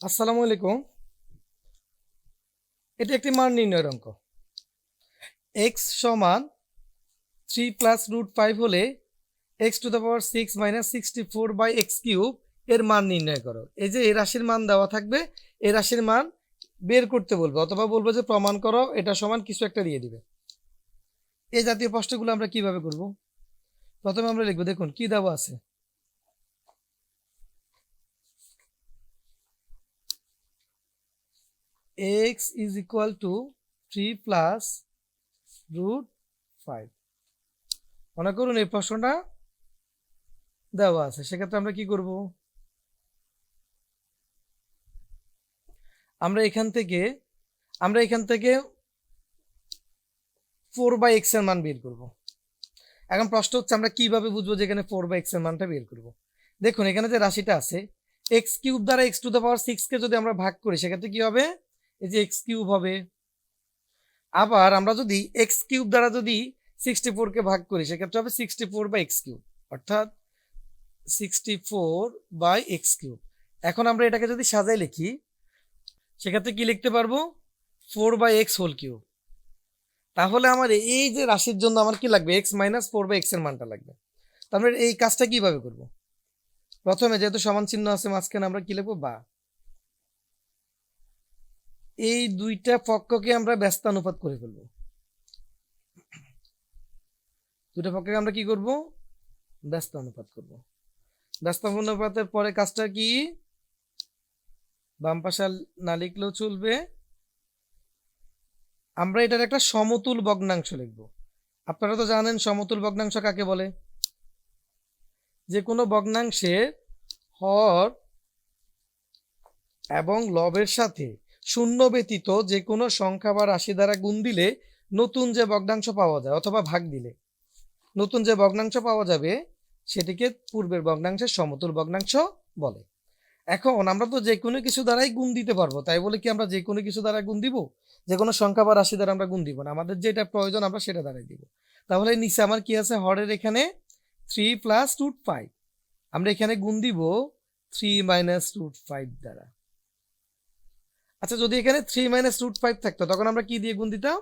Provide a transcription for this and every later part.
আসসালামু আলাইকুম। এটি একটি মান নির্ণয়ের অঙ্ক। এক্স সমান থ্রি প্লাস রুট ফাইভ হলে X to the power six minus sixty four by X cube এর মান নির্ণয় করো। এই যে এই রাশির মান দেওয়া থাকবে, এই রাশির মান বের করতে বলবে, অথবা বলব যে প্রমাণ করো, এটা সমান কিছু একটা দিয়ে দিবে। এই জাতীয় প্রশ্নগুলো আমরা কীভাবে করব? প্রথমে আমরা লিখব, দেখুন, কি দেওয়া আছে? X is equal to 3 plus root 5 মনে করুন এই প্রশ্নটা দেওয়া আছে, সেক্ষেত্রে আমরা কি করব? আমরা এখান থেকে, আমরা এখান থেকে ফোর বাই এক্সের মান বের করব। এখন প্রশ্ন হচ্ছে, আমরা কীভাবে বুঝব যে এখানে ফোর বাই এক্সের মানটা বের করব? দেখুন, এখানে যে রাশিটা আছে এক্স কিউব দ্বারা এক্স টু দ্য পাওয়ার সিক্সকে যদি আমরা ভাগ করি, সেক্ষেত্রে কি হবে? এই যে এক্স কিউব হবে। আবার আমরা যদি এক্স কিউব দ্বারা যদি সিক্সটি ফোরকে ভাগ করি, সেক্ষেত্রে হবে sixty four by X cube, অর্থাৎ sixty four by X cube. এখন আমরা এটাকে যদি সাজাই লিখি, সেক্ষেত্রে কি লিখতে পারব? Four by X whole cube. তাহলে আমার এই যে রাশির জন্য আমার কি লাগবে? এক্স মাইনাস ফোর বাই এক্সের মানটা লাগবে। তাহলে এই কাজটা কীভাবে করব? প্রথমে যেহেতু সমান চিহ্ন আছে, মাঝখানে আমরা কি লিখব? বা এই দুইটা পক্ষকে আমরা ব্যস্তানুপাত করে ফেলব। দুইটা পক্ষকে আমরা কি করব? ব্যস্তানুপাত করব। ব্যস্তানুপাতের পরে কাজটা কি? বাম পাশে আর না লিখলেও চলবে। আমরা এটার একটা সমতুল ভগ্নাংশ লিখব। আপনারা তো জানেন সমতুল ভগ্নাংশ কাকে বলে? যে কোনো ভগ্নাংশের হর এবং লবের সাথে শূন্য ব্যতীত যে কোনো সংখ্যা বা রাশি দ্বারা গুণ দিলে নতুন যে ভগ্নাংশ পাওয়া যায় অথবা ভাগ দিলে, নতুন যে ভগ্নাংশ পাওয়া যাবে সেটিকে পূর্বের ভগ্নাংশের সমতুল ভগ্নাংশ বলে। এখন আমরা তো যে কোনো কিছু দ্বারাই গুণ দিতে পারব, তাই বলে কি আমরা যে কোনো কিছু দ্বারা গুণ দিব? যে কোনো সংখ্যা বা রাশি দ্বারা আমরা গুণ দিব না, আমাদের যেটা প্রয়োজন আমরা সেটা দ্বারাই দিব। তাহলে নিচে আমার কি আছে? হরের এখানে থ্রি প্লাস রুট ফাইভ আমরা এখানে গুণ দিব থ্রি মাইনাস রুট ফাইভ দ্বারা। আচ্ছা যদি এখানে থ্রি মাইনাস রুট ফাইভ থাকতো, তখন আমরা কি দিয়ে গুণ দিতাম?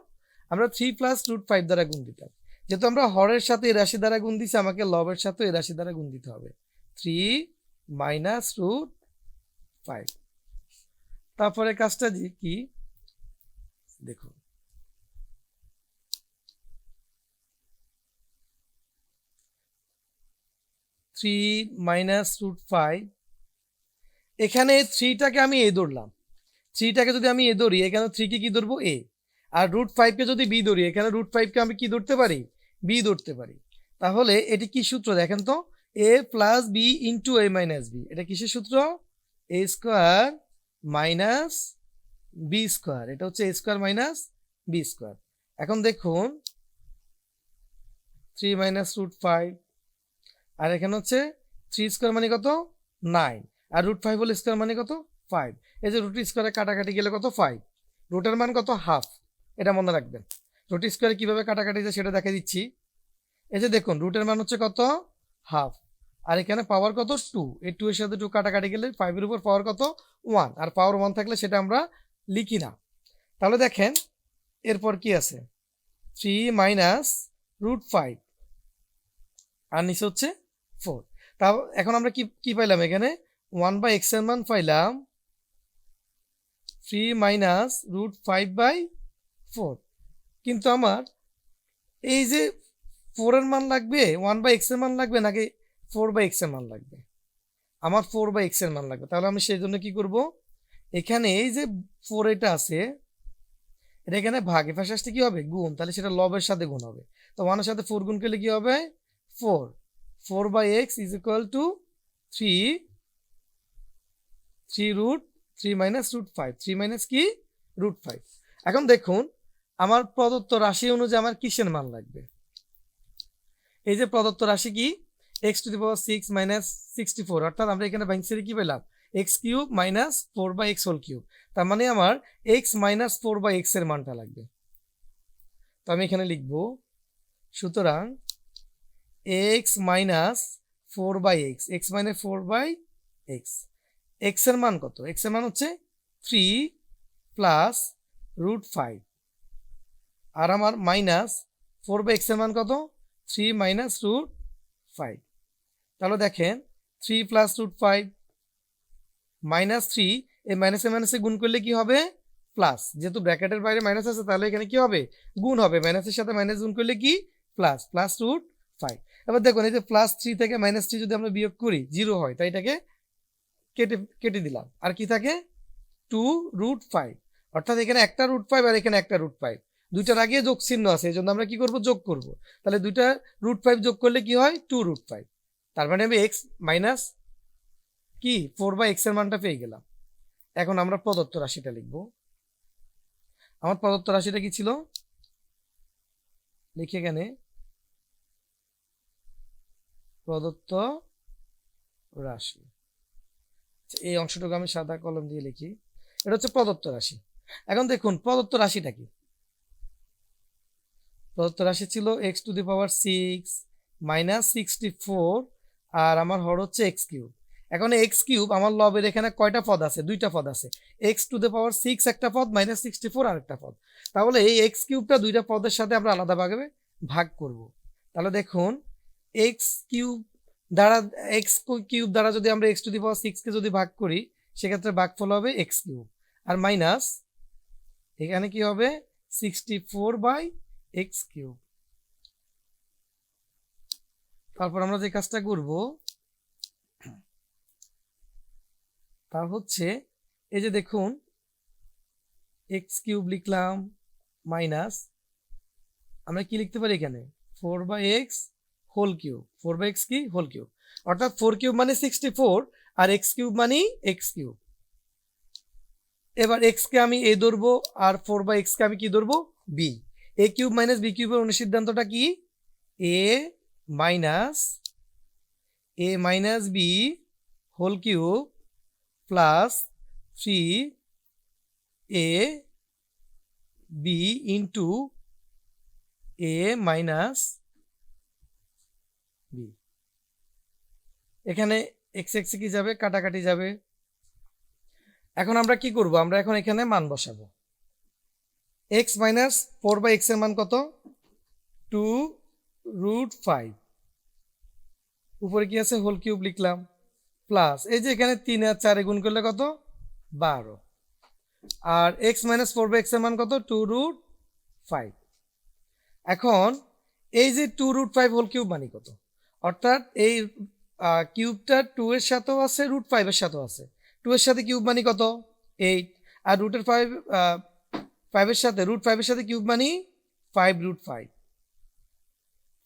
আমরা থ্রি প্লাস রুট ফাইভ দ্বারা গুণ দিতাম। যেহেতু আমরা হরের সাথে এই রাশি দ্বারা গুণ দিচ্ছি আমাকে লবের সাথে এই রাশি দ্বারা গুণ দিতে হবে। থ্রি মাইনাস রুট ফাইভ তারপরে কাজটা যে কি? দেখুন। থ্রি মাইনাস রুট ফাইভ এখানে থ্রিটাকে আমি এ ধরলাম। থ্রিটাকে যদি আমি এ ধরি, এখানে থ্রিকে কি ধরবো? এ। আর রুট ফাইভকে যদি বি ধরি, এখানে রুট ফাইভকে আমি কি ধরতে পারি? বি ধরতে পারি। তাহলে এটি কি সূত্র দেখেন তো? A plus B into A minus B. এটা কিসের সূত্র? A square minus B square. এটা হচ্ছে A square minus B square. এখন দেখুন, থ্রি মাইনাস রুট ফাইভ। আর এখানে হচ্ছে থ্রি স্কোয়ার মানে কত? নাইন। আর রুট ফাইভ হল স্কোয়ার মানে কত? ফাইভ এই যে রুট স্কোয়ারে কাটাকাটি গেলে কত ফাইভ রুটের মান কত হাফ এটা মনে রাখবেন। রুট স্কোয়ারে কীভাবে কাটাকাটি যায় সেটা দেখা দিচ্ছি। এই যে দেখুন রুটের মান হচ্ছে কত? হাফ আর এখানে পাওয়ার কত? টু এই টু এর সাথে টু কাটাকাটি গেলে ফাইভের উপর পাওয়ার কত? ওয়ান আর পাওয়ার ওয়ান থাকলে সেটা আমরা লিখি না। তাহলে দেখেন, এরপর কি আছে? থ্রি মাইনাস রুট ফাইভ আর নিচে হচ্ছে ফোর তা এখন আমরা কি কি পাইলাম এখানে? ওয়ান বাই এক্সের মান পাইলাম three minus root five by four কিন্তু আমার এই যে ফোরের মান লাগবে ওয়ান বাই এক্সের মান লাগবে নাকি ফোর বাই এক্সের মান লাগবে? আমার ফোর বাই এক্সের মান লাগবে। তাহলে আমি সেই জন্য কি করব? এখানে এই যে ফোর এটা আছে, এটা এখানে ভাগ এফার আসতে কি হবে? গুণ। তাহলে সেটা লবের সাথে গুণ হবে। তো ওয়ানের সাথে ফোর গুণ করলে কি হবে? Four four by X is equal to three three root three minus root five three minus কি? রুট ফাইভ এখন দেখুন, আমার প্রদত্ত রাশি অনুযায়ী আমার কিসের মান লাগবে? এই যে প্রদত্ত রাশি কি? X to the power six minus sixty four অর্থাৎ আমরা এখানে ব্যাংসেরি কি পেলাম? X cube minus four by X whole cube তার মানে আমার এক্স মাইনাস ফোর বাই এক্সের মানটা লাগবে। তো আমি এখানে লিখব, সুতরাং X minus four by X X minus four by X এক্সের মান কত? এক্সের মান হচ্ছে থ্রি প্লাস রুট ফাইভ আর আমার মাইনাস ফোর বাই এক্সের মান কত? থ্রি মাইনাস রুট ফাইভ তাহলে দেখেন three plus root five minus three এই মাইনাসে মাইনাসে গুণ করলে কি হবে? প্লাস যেহেতু ব্র্যাকেটের বাইরে মাইনাস আছে, তাহলে এখানে কি হবে? গুণ হবে। মাইনাসের সাথে মাইনাস গুণ করলে কি? প্লাস প্লাস রুট ফাইভ এবার দেখুন, এই যে প্লাস থ্রি থেকে মাইনাস থ্রি যদি আমরা বিয়োগ করি জিরো হয়, তাই এটাকে কেটে কেটে দিলাম। আর কি থাকে? টু রুট ফাইভ অর্থাৎ এখানে একটা রুট ফাইভ আর এখানে একটা রুট ফাইভ দুইটার আগে যোগ চিহ্ন আছে, এই জন্য আমরা কি করব? যোগ করব। তাহলে দুইটা রুট ফাইভ যোগ করলে কি হয়? টু রুট ফাইভ তার মানে আমি এক্স মাইনাস কি? ফোর বাই এক্সের মানটা পেয়ে গেলাম। এখন আমরা প্রদত্ত রাশিটা লিখব। আমার প্রদত্ত রাশিটা কি ছিল? লিখে এখানে, প্রদত্ত রাশি। এই অংশটুকু আমি সাদা কলম দিয়ে লিখি। এটা হচ্ছে প্রদত্ত রাশি। এখন দেখুন, প্রদত্ত রাশিটা কি? প্রদত্ত রাশি ছিল X to the power six minus sixty four আর আমার হর হচ্ছে এক্স কিউব এখন এক্স কিউব আমার লবের এখানে কয়টা পদ আছে? দুইটা পদ আছে। X to the power six একটা পদ মাইনাস সিক্সটি ফোর আরেকটা পদ। তাহলে এই এক্স কিউবটা দুইটা পদের সাথে আমরা আলাদাভাবে ভাগ করব। তাহলে দেখুন এক্স কিউব দ্বারা এক্স কিউব দ্বারা যদি আমরা এক্স টু দি পাওয়ার সিক্সকে যদি ভাগ করি, সেক্ষেত্রে ভাগ ভাগফল হবে এক্স কিউব। আর মাইনাস এখানে কি হবে? Sixty four by X cube. তারপর আমরা যে কাজটা করব, তা হচ্ছে, এই যে দেখুন এক্স কিউব লিখলাম মাইনাস আমরা কি লিখতে পারি এখানে? Four by X whole cube four by X কি হোল কিউব অর্থাৎ ফোর কিউব মানে সিক্সটি ফোর আর এক্স কিউব মানে এক্স কিউব এবার এক্সকে আমি এ ধরবো আর ফোর বাই এক্সকে আমি কি ধরবো? B A cube minus B কিউবের অনুসিদ্ধান্তটা কি? A minus A minus B whole cube plus three A B into A minus B এখানে এক্স এক্স কি যাবে? কাটাকাটি যাবে। এখন আমরা কি করব? আমরা এখন এখানে মান বসাবো। এক্স মাইনাস ফোর বাই এক্সের মান কত? টু রুট ফাইভ উপরে কি আছে? হোল কিউব লিখলাম। প্লাস এই যে এখানে তিন আর চারে গুণ করলে কত? বারো। আর এক্স মাইনাস ফোর বাই এক্সের মান কত? টু রুট ফাইভ এখন, এই যে two root five whole cube মানে কত? অর্থাৎ এই কিউবটা টু এর সাথেও আছে রুট ফাইভের সাথেও আছে। টু এর সাথে কিউব মানি কত? এইট আর রুটের ফাইভ ফাইভের সাথে রুট ফাইভের সাথে কিউব মানি ফাইভ রুট ফাইভ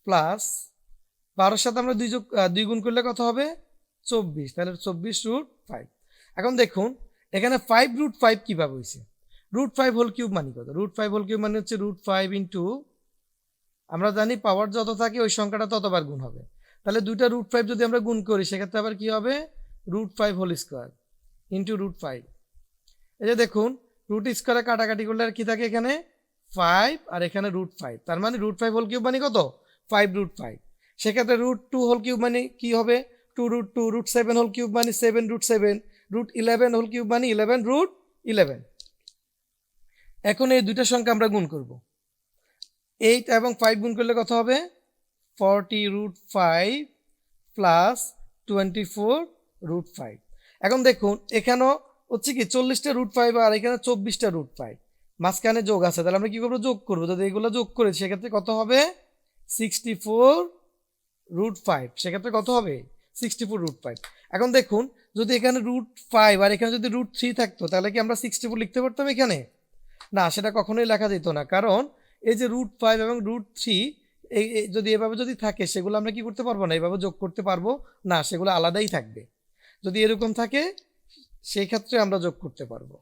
প্লাস বারোর সাথে আমরা দুই যোগ দুই গুণ করলে কত হবে? চব্বিশ। তাহলে চব্বিশ রুট ফাইভ এখন দেখুন, এখানে ফাইভ রুট ফাইভ কীভাবে হয়েছে রুট ফাইভ হোল কিউব মানি কত? রুট ফাইভ হোল কিউব মানে হচ্ছে রুট ফাইভ ইন্টু আমরা জানি পাওয়ার যত থাকে ওই সংখ্যাটা ততবার গুণ হবে। তাহলে দুইটা রুট ফাইভ যদি আমরা গুণ করি, সেক্ষেত্রে আবার কি হবে? Root five whole square into root five এই যে দেখুন রুট স্কোয়ারে কাটাকাটি করলে আর কি থাকে এখানে? ফাইভ আর এখানে রুট ফাইভ তার মানে রুট ফাইভ হোল কিউব মানে কত? ফাইভ রুট ফাইভ সেক্ষেত্রে রুট টু হোল কিউব মানে কি হবে? Two root two root seven whole cube মানে seven root seven root eleven whole cube মানে ইলেভেন রুট ইলেভেন এখন এই দুইটা সংখ্যা আমরা গুণ করব। এইট এবং ফাইভ গুণ করলে কত হবে? Forty root five plus twenty four root five এখন দেখুন, এখানেও হচ্ছে কি চল্লিশটা রুট ফাইভ আর এখানে চব্বিশটা রুট ফাইভ মাঝখানে যোগ আছে, তাহলে আমরা কী করব? যোগ করব। যদি এগুলো যোগ করি, সেক্ষেত্রে কত হবে? সিক্সটি ফোর রুট ফাইভ সেক্ষেত্রে কত হবে? সিক্সটি ফোর রুট ফাইভ এখন দেখুন, যদি এখানে রুট ফাইভ আর এখানে যদি রুট থ্রি থাকতো, তাহলে কি আমরা সিক্সটি ফোর লিখতে পারতাম এখানে? না, সেটা কখনোই লেখা যেত না। কারণ এই যে রুট ফাইভ এবং রুট থ্রি এই যদি এভাবে যদি থাকে, সেগুলো আমরা কি করতে পারব না? এভাবে যোগ করতে পারব না, সেগুলো আলাদাই থাকবে। যদি এরকম থাকে সেই ক্ষেত্রে আমরা যোগ করতে পারব।